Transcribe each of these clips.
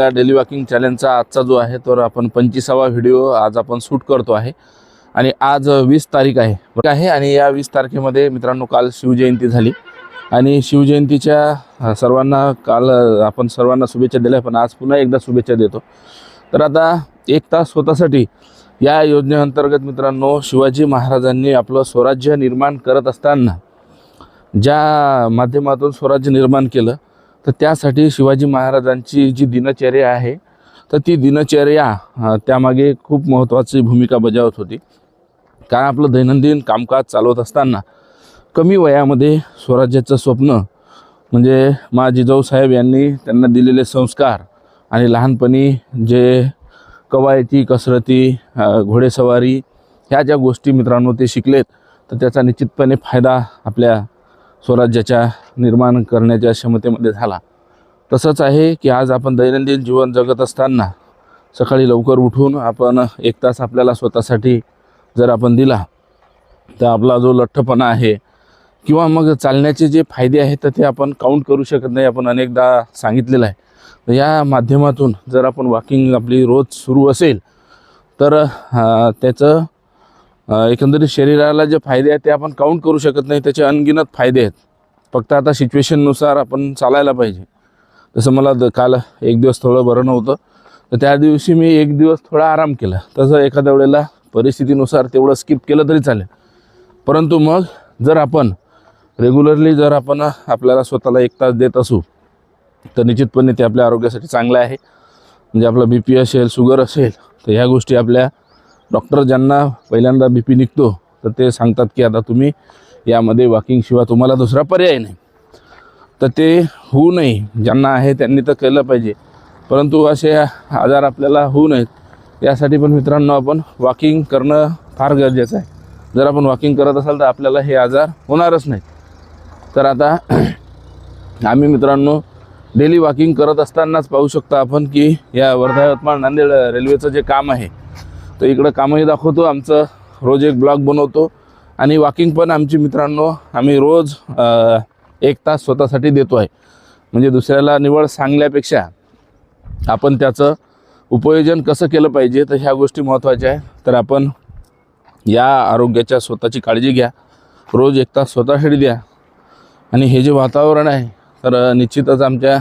त्या daily walking चॅलेंजचा आजचा जो आहे तर आपण पंचवीसावा व्हिडिओ आज आपण शूट करतो आहे. आणि आज वीस तारीख आहे. आहे आणि या वीस तारखेमध्ये मित्रांनो काल शिवजयंती झाली. आणि शिवजयंतीच्या सर्वांना काल आपण सर्वांना शुभेच्छा दिल्या पण आज पुन्हा एकदा शुभेच्छा देतो. तर आता एक तास स्वतःसाठी या योजनेअंतर्गत मित्रांनो शिवाजी महाराजांनी आपलं स्वराज्य निर्माण करत असताना ज्या माध्यमातून स्वराज्य निर्माण केलं तर त्यासाठी शिवाजी महाराजांची जी दिनचर्या आहे तर ती दिनचर्या त्यामागे खूप महत्त्वाची भूमिका बजावत होती. कारण आपलं दैनंदिन कामकाज चालवत असताना कमी वयामध्ये स्वराज्याचं स्वप्न म्हणजे मा जिजाऊ साहेब यांनी त्यांना दिलेले संस्कार आणि लहानपणी जे कवायती कसरती घोडेसवारी ह्या ज्या गोष्टी मित्रांनो ते शिकलेत तर त्याचा निश्चितपणे फायदा आपल्या स्वराज्याच्या निर्माण करण्याच्या क्षमतेमध्ये झाला. तसंच आहे की आज आपण दैनंदिन जीवन जगत असताना सकाळी लवकर उठून आपण एक तास आपल्याला स्वतःसाठी जर आपण दिला तर आपला जो लठ्ठपणा आहे किंवा मग चालण्याचे जे फायदे आहेत तर ते आपण काउंट करू शकत नाही. आपण अनेकदा सांगितलेलं आहे. या माध्यमातून जर आपण वॉकिंग आपली रोज सुरू असेल तर त्याचं एकंदरीत शरीराला जे फायदे आहेत ते आपण काउंट करू शकत नाही त्याचे अनगिनत फायदे आहेत. फक्त आता सिच्युएशननुसार आपण चालायला पाहिजे. जसं मला द काल एक दिवस थोडं बरं नव्हतं तर त्या दिवशी मी एक दिवस थोडा आराम केला. तसं एखाद्या वेळेला परिस्थितीनुसार तेवढं स्किप केलं तरी चालेल. परंतु मग जर आपण रेग्युलरली जर आपण आपल्याला स्वतःला एक तास देत असू तर निश्चितपणे ते आपल्या आरोग्यासाठी चांगलं आहे. म्हणजे आपलं बी पी असेल शुगर असेल तर ह्या गोष्टी आपल्या डॉक्टर ज्यांना पहिल्यांदा बी पी निघतो तर ते सांगतात की आता तुम्ही यामध्ये वॉकिंगशिवाय तुम्हाला दुसरा पर्याय नाही. तर ते होऊ नये. ज्यांना आहे त्यांनी तर केलं पाहिजे. परंतु असे आजार आपल्याला होऊ नयेत. यासाठी पण मित्रांनो आपण वॉकिंग करणं फार गरजेचं आहे. जर आपण वॉकिंग करत असाल तर आपल्याला हे आजार होणारच नाही तर आता आम्ही मित्रांनो डेली वॉकिंग करत असतानाच पाहू शकता आपण की या वर्धा यवतमाळ नांदेड रेल्वेचं जे काम आहे तर इकडं कामही दाखवतो आमचं रोज एक ब्लॉग बनवतो. आणि वॉकिंग पण आमची मित्रांनो आम्ही रोज एक तास स्वतःसाठी देतो आहे. म्हणजे दुसऱ्याला निवड सांगल्यापेक्षा आपण त्याचं उपयोजन कसं केलं पाहिजे तर ह्या गोष्टी महत्त्वाच्या आहे. तर आपण या आरोग्याच्या स्वतःची काळजी घ्या. रोज एक तास स्वतःसाठी द्या. आणि हे जे वातावरण आहे तर निश्चितच आमच्या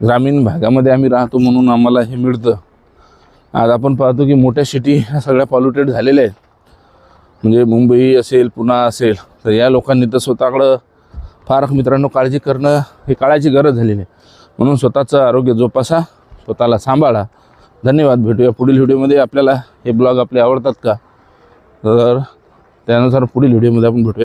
ग्रामीण भागामध्ये आम्ही राहतो म्हणून आम्हाला हे मिळतं. आज आपण पाहतो की मोठ्या सिटी ह्या सगळ्या पॉल्युटेड झालेल्या आहेत. म्हणजे मुंबई असेल पुणा असेल तर या लोकांनी तर स्वतःकडं फार मित्रांनो काळजी करणं हे काळाची गरज झालेली आहे. म्हणून स्वतःचं आरोग्य जोपासा स्वतःला सांभाळा. धन्यवाद भेटूया पुढील व्हिडिओमध्ये. आपल्याला हे ब्लॉग आपले आवडतात का? तर त्यानुसार पुढील व्हिडिओमध्ये आपण भेटूया.